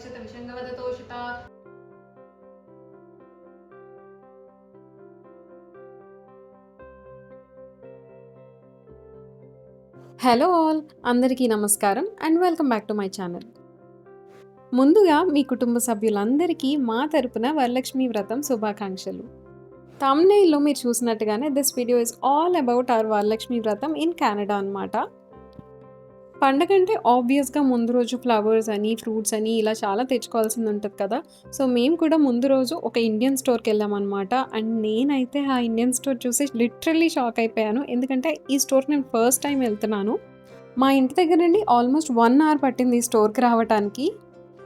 విశత విషంగవదతోషిత hello all అందరికీ నమస్కారం and welcome back to my channel ముందుగా మీ కుటుంబ సభ్యులందరికీ మా తరపున వరలక్ష్మి వ్రతం శుభాకాంక్షలు. తమ్నైల్లో మీరు చూసినట్టుగానే this video is all about our Varalakshmi Vratam in Canada అనమాట పండగ అంటే ఆబ్వియస్గా ముందు రోజు ఫ్లవర్స్ అని ఫ్రూట్స్ అని ఇలా చాలా తెచ్చుకోవాల్సింది ఉంటుంది కదా. సో మేము కూడా ముందు రోజు ఒక ఇండియన్ స్టోర్కి వెళ్ళామన్నమాట అండ్ నేనైతే ఆ ఇండియన్ స్టోర్ చూసి లిటరల్లీ షాక్ అయిపోయాను. ఎందుకంటే ఈ స్టోర్ నేను ఫస్ట్ టైం వెళ్తున్నాను. మా ఇంటి దగ్గర నుండి ఆల్మోస్ట్ వన్ అవర్ పట్టింది ఈ స్టోర్కి రావడానికి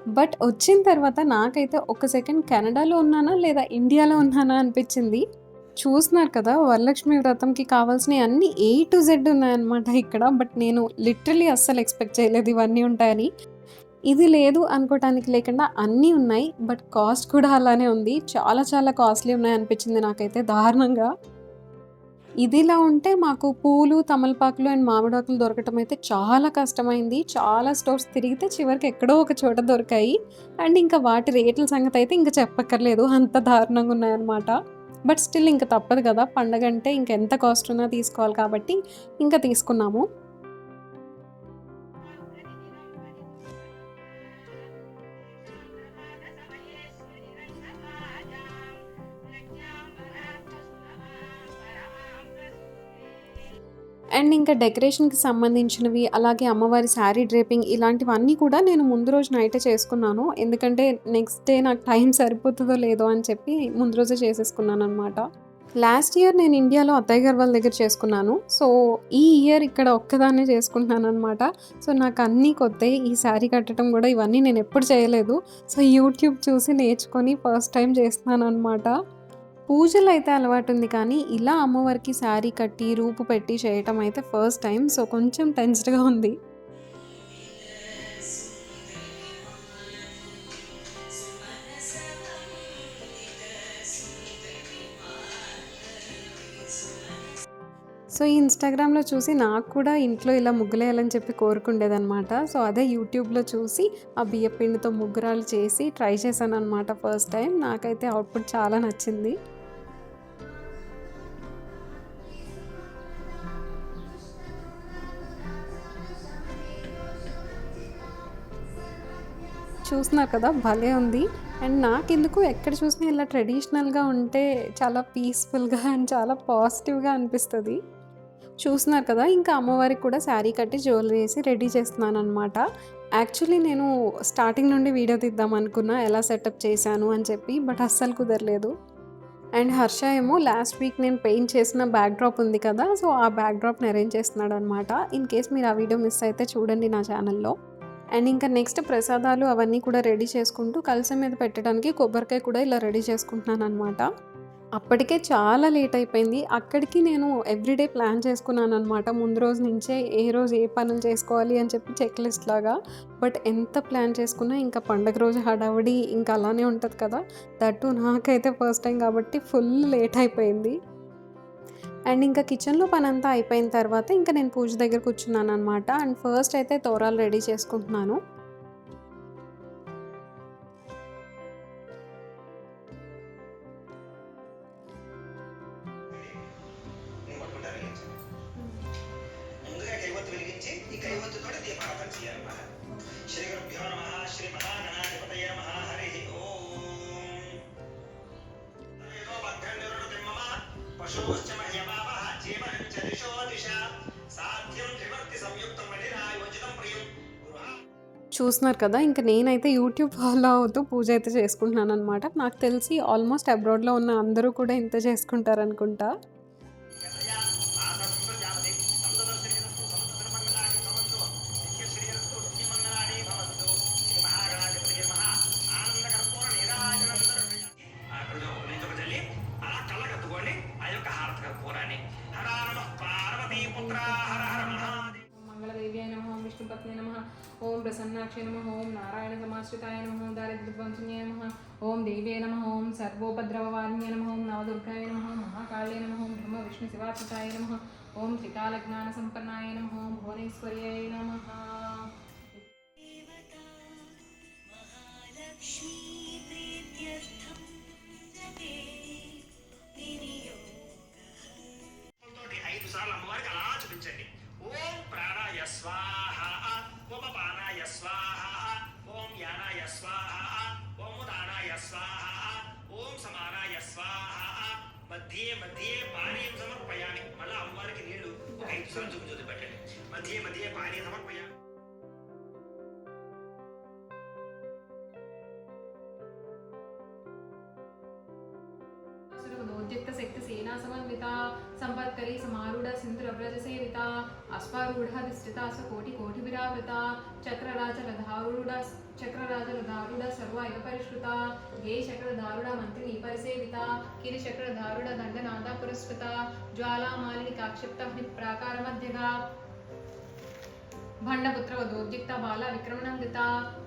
బట్ వచ్చిన తర్వాత నాకైతే ఒక సెకండ్ కెనడాలో ఉన్నానా లేదా ఇండియాలో ఉన్నానా అనిపించింది. చూస్తున్నారు కదా వరలక్ష్మి వ్రతంకి కావాల్సినవి అన్ని ఏ టు జెడ్ ఉన్నాయన్నమాట ఇక్కడ. బట్ నేను లిటరలీ అస్సలు ఎక్స్పెక్ట్ చేయలేదు ఇవన్నీ ఉంటాయని. ఇది లేదు అనుకోవటానికి లేకుండా అన్నీ ఉన్నాయి. బట్ కాస్ట్ కూడా అలానే ఉంది. చాలా చాలా కాస్ట్లీ ఉన్నాయి అనిపించింది నాకైతే దారుణంగా. ఇదిలా ఉంటే మాకు పూలు తమలపాకులు అండ్ మామిడాకులు దొరకటం అయితే చాలా కష్టమైంది. చాలా స్టోర్స్ తిరిగితే చివరికి ఎక్కడో ఒక చోట దొరికాయి. అండ్ ఇంకా వాటి రేట్ల సంగతి అయితే ఇంకా చెప్పక్కర్లేదు. అంత దారుణంగా ఉన్నాయన్నమాట. బట్ స్టిల్ ఇంకా తప్పదు కదా పండగ అంటే ఇంకెంత కాస్ట్ ఉన్నా తీసుకోవాలి కాబట్టి ఇంకా తీసుకున్నాము. అండ్ ఇంకా డెకరేషన్కి సంబంధించినవి అలాగే అమ్మవారి శారీ డ్రేపింగ్ ఇలాంటివన్నీ కూడా నేను ముందు రోజు నైటే చేసుకున్నాను. ఎందుకంటే నెక్స్ట్ డే నాకు టైం సరిపోతుందో లేదో అని చెప్పి ముందు రోజే చేసేసుకున్నాను అనమాట లాస్ట్ ఇయర్ నేను ఇండియాలో అత్తయ్య గారు వాళ్ళ దగ్గర చేసుకున్నాను. సో ఈ ఇయర్ ఇక్కడ ఒక్కదాన్నే చేసుకుంటున్నాను అనమాట సో నాకు అన్నీ కొత్త ఈ శారీ కట్టడం కూడా ఇవన్నీ నేను ఎప్పుడు చేయలేదు. సో యూట్యూబ్ చూసి నేర్చుకొని ఫస్ట్ టైం చేస్తున్నాను అనమాట పూజలు అయితే అలవాటు ఉంది కానీ ఇలా అమ్మవారికి శారీ కట్టి రూపు పెట్టి చేయటం అయితే ఫస్ట్ టైం సో కొంచెం టెన్స్డ్గా ఉంది. సో ఈ ఇన్స్టాగ్రామ్లో చూసి నాకు కూడా ఇంట్లో ఇలా ముగ్గులేయాలని చెప్పి కోరుకుండేదనమాట సో అదే యూట్యూబ్లో చూసి ఆ బియ్య పిండితో ముగ్గురాలు చేసి ట్రై చేశాను అనమాట ఫస్ట్ టైం నాకైతే అవుట్పుట్ చాలా నచ్చింది. చూస్తున్నారు కదా భలే ఉంది. అండ్ నాకెందుకు ఎక్కడ చూసినా ఇలా ట్రెడిషనల్గా ఉంటే చాలా పీస్ఫుల్గా అండ్ చాలా పాజిటివ్గా అనిపిస్తుంది. చూస్తున్నారు కదా ఇంకా అమ్మవారికి కూడా శారీ కట్టి జ్యువెలరీ వేసి రెడీ చేస్తున్నాను అనమాట యాక్చువల్లీ నేను స్టార్టింగ్ నుండి వీడియో తీద్దాం అనుకున్నా ఎలా సెటప్ చేశాను అని చెప్పి బట్ అస్సలు కుదరలేదు. అండ్ హర్ష ఏమో లాస్ట్ వీక్ నేను పెయింట్ చేసిన బ్యాక్ డ్రాప్ ఉంది కదా సో ఆ బ్యాక్డ్రాప్ని అరేంజ్ చేస్తున్నాడు అనమాట ఇన్ కేస్ మీరు ఆ వీడియో మిస్ అయితే చూడండి నా ఛానల్లో. అండ్ ఇంకా నెక్స్ట్ ప్రసాదాలు అవన్నీ కూడా రెడీ చేసుకుంటూ కలసం మీద పెట్టడానికి కొబ్బరికాయ కూడా ఇలా రెడీ చేసుకుంటున్నాను అనమాట అప్పటికే చాలా లేట్ అయిపోయింది. అక్కడికి నేను ఎవ్రీడే ప్లాన్ చేసుకున్నాను అనమాట ముందు రోజు నుంచే ఏ రోజు ఏ పనులు చేసుకోవాలి అని చెప్పి చెక్ లిస్ట్ లాగా. బట్ ఎంత ప్లాన్ చేసుకున్నా ఇంకా పండగ రోజు హడావిడి ఇంకా అలానే ఉంటుంది కదా. దట్టు నాకైతే ఫస్ట్ టైం కాబట్టి ఫుల్ లేట్ అయిపోయింది. అండ్ ఇంకా కిచెన్లో పని అంతా అయిపోయిన తర్వాత ఇంకా నేను పూజ దగ్గర కూర్చున్నాను అనమాట అండ్ ఫస్ట్ అయితే తోరాలు రెడీ చేసుకుంటున్నాను. చూస్తున్నారు కదా ఇంకా నేనైతే యూట్యూబ్ ఫాలో అవుతూ పూజ అయితే చేసుకుంటున్నాను అనమాట నాకు తెలిసి ఆల్మోస్ట్ అబ్రాడ్లో ఉన్న అందరూ కూడా ఇంత చేసుకుంటారు ఓం ప్రసన్నాక్షి నమ ఓం నారాయణ సమాశ్రితాయ నమ ఓం దారిద్ర్యధ్వంసన్యాయ నమ ఓం దేవ్యే నమ ఓం సర్వోపద్రవవారిణ్య నమ ఓం నవదుర్గాయ నమ ఓం మహాకాళే నమ ఓం బ్రహ్మ విష్ణు శివాచితాయ నమ ఓం త్రికాలజ్ఞాన సంపన్నాయ పానాయ స్వాహ. ఓం యానాయ స్వాహ. ఓం దానాయ స్వాహ. ఓం సమానాయ స్వాహ. మధ్యే మధ్యే పానీయం సమర్పయామి. మళ్ళా అమ్మవారికి నీళ్ళు ఒక ఐదు సార్లు చూపించు పెట్టండి. మధ్యే మధ్యే పానీయం సమర్పయామి. అశ్వారూఢ ధిష్ఠిత కోటి కోటి విరావృత చక్రరాజ రథారూఢ చక్రరాజ రథారూఢ సర్వాయుధ పరిష్కృత గే చక్రధారుడ మంత్రిని పరిసేవిత కిరి చక్రధారుడ దండనాద పురస్కృత జ్వాలామాలిని కాక్షిప్త ప్రాకార మధ్యగా భండపుత్రవదోద్యుక్త బాల విక్రమణందిత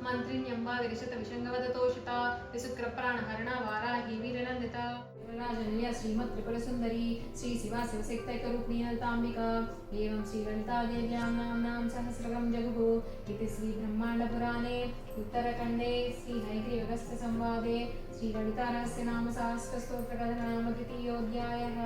మంత్రిణ్యంబ విరశత విషంగవదతోషిత విశుక్ర ప్రాణహరణ వారాహి వీరనందిత రాజన్య శ్రీమత్ త్రిపుర సుందరి శ్రీ శివ శివశక్తైక రూపిణి లలితాంబిక ఏవం శ్రీ లలితాదేవ్యాం నామ్నాం సహస్రకం జగుః ఇది శ్రీ బ్రహ్మాండ పురాణే ఉత్తరఖండే శ్రీ హైగ్రీవగస్త సంవాదే శ్రీ లలితా రహస్య నామ సహస్ర స్తోత్ర కథ నామ ద్వితీయోధ్యాయः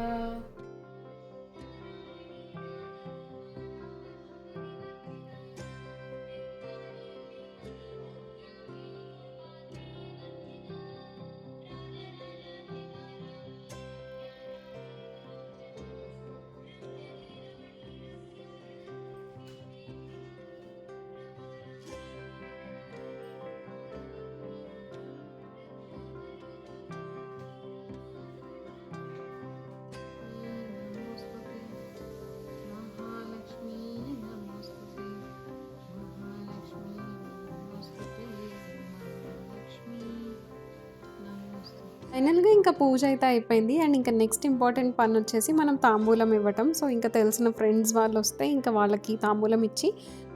ఫైనల్గా ఇంకా పూజ అయితే అయిపోయింది. అండ్ ఇంకా నెక్స్ట్ ఇంపార్టెంట్ పని వచ్చేసి మనం తాంబూలం ఇవ్వటం. సో ఇంకా తెలిసిన ఫ్రెండ్స్ వాళ్ళు వస్తే ఇంకా వాళ్ళకి తాంబూలం ఇచ్చి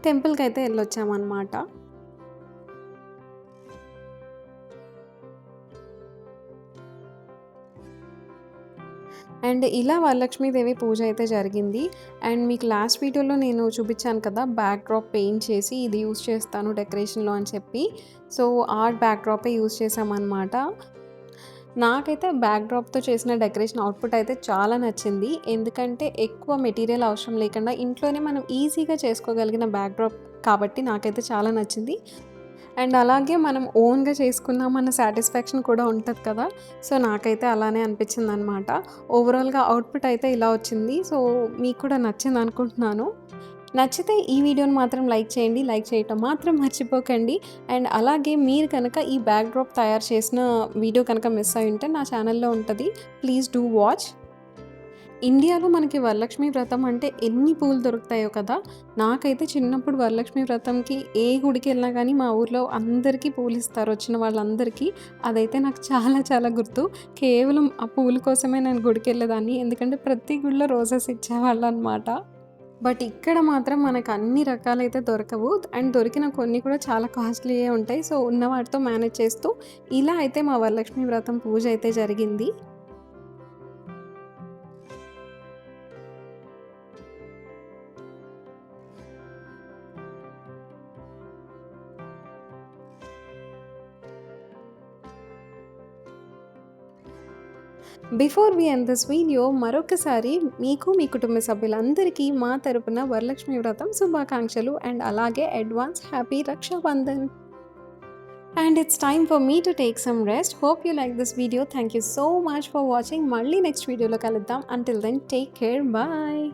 టెంపుల్కి అయితే వెళ్ళొచ్చామన్నమాట. అండ్ ఇలా వరలక్ష్మీదేవి పూజ అయితే జరిగింది. అండ్ మీకు లాస్ట్ వీడియోలో నేను చూపించాను కదా బ్యాక్ డ్రాప్ పెయింట్ చేసి ఇది యూస్ చేస్తాను డెకరేషన్లో అని చెప్పి. సో ఆర్ట్ బ్యాక్ డ్రాపే యూస్ చేసామన్నమాట నాకైతే బ్యాక్ డ్రాప్తో చేసిన డెకరేషన్ అవుట్పుట్ అయితే చాలా నచ్చింది. ఎందుకంటే ఎక్కువ మెటీరియల్ అవసరం లేకుండా ఇంట్లోనే మనం ఈజీగా చేసుకోగలిగిన బ్యాక్ డ్రాప్ కాబట్టి నాకైతే చాలా నచ్చింది. అండ్ అలాగే మనం ఓన్గా చేసుకున్నామన్న సాటిస్ఫాక్షన్ కూడా ఉంటుంది కదా. సో నాకైతే అలానే అనిపించింది అనమాట ఓవరాల్గా అవుట్పుట్ అయితే ఇలా వచ్చింది. సో మీకు కూడా నచ్చింది అనుకుంటున్నాను. నచ్చితే ఈ వీడియోని మాత్రం లైక్ చేయండి. లైక్ చేయటం మాత్రం మర్చిపోకండి. అండ్ అలాగే మీరు కనుక ఈ బ్యాక్ డ్రాప్ తయారు చేసిన వీడియో కనుక మిస్ అయి ఉంటే నా ఛానల్లో ఉంటుంది. Please do watch. ఇండియాలో మనకి వరలక్ష్మి వ్రతం అంటే ఎన్ని పూలు దొరుకుతాయో కదా. నాకైతే చిన్నప్పుడు వరలక్ష్మి వ్రతంకి ఏ గుడికి వెళ్ళినా కానీ మా ఊర్లో అందరికీ పూలు ఇస్తారు వచ్చిన వాళ్ళందరికీ. అదైతే నాకు చాలా చాలా గుర్తు. కేవలం ఆ పూల కోసమే నేను గుడికి వెళ్ళేదాన్ని. ఎందుకంటే ప్రతి గుడిలో రోజెస్ ఇచ్చేవాళ్ళు అనమాట బట్ ఇక్కడ మాత్రం మనకు అన్ని రకాలైతే దొరకవు. అండ్ దొరికిన కొన్ని కూడా చాలా కాస్ట్లీయే ఉంటాయి. సో ఉన్న వాటితో మేనేజ్ చేస్తూ ఇలా అయితే మా వరలక్ష్మి వ్రతం పూజ అయితే జరిగింది. Before we end this video మరొకసారి మీకు మీ కుటుంబ సభ్యులందరికీ మా తరపున వరలక్ష్మి వ్రతం శుభాకాంక్షలు అండ్ అలాగే advance happy Rakshabandhan. And it's time for me to take some rest hope you like this video thank you so much for watching మళ్ళీ నెక్స్ట్ వీడియోలో కలుద్దాం. Until then take care bye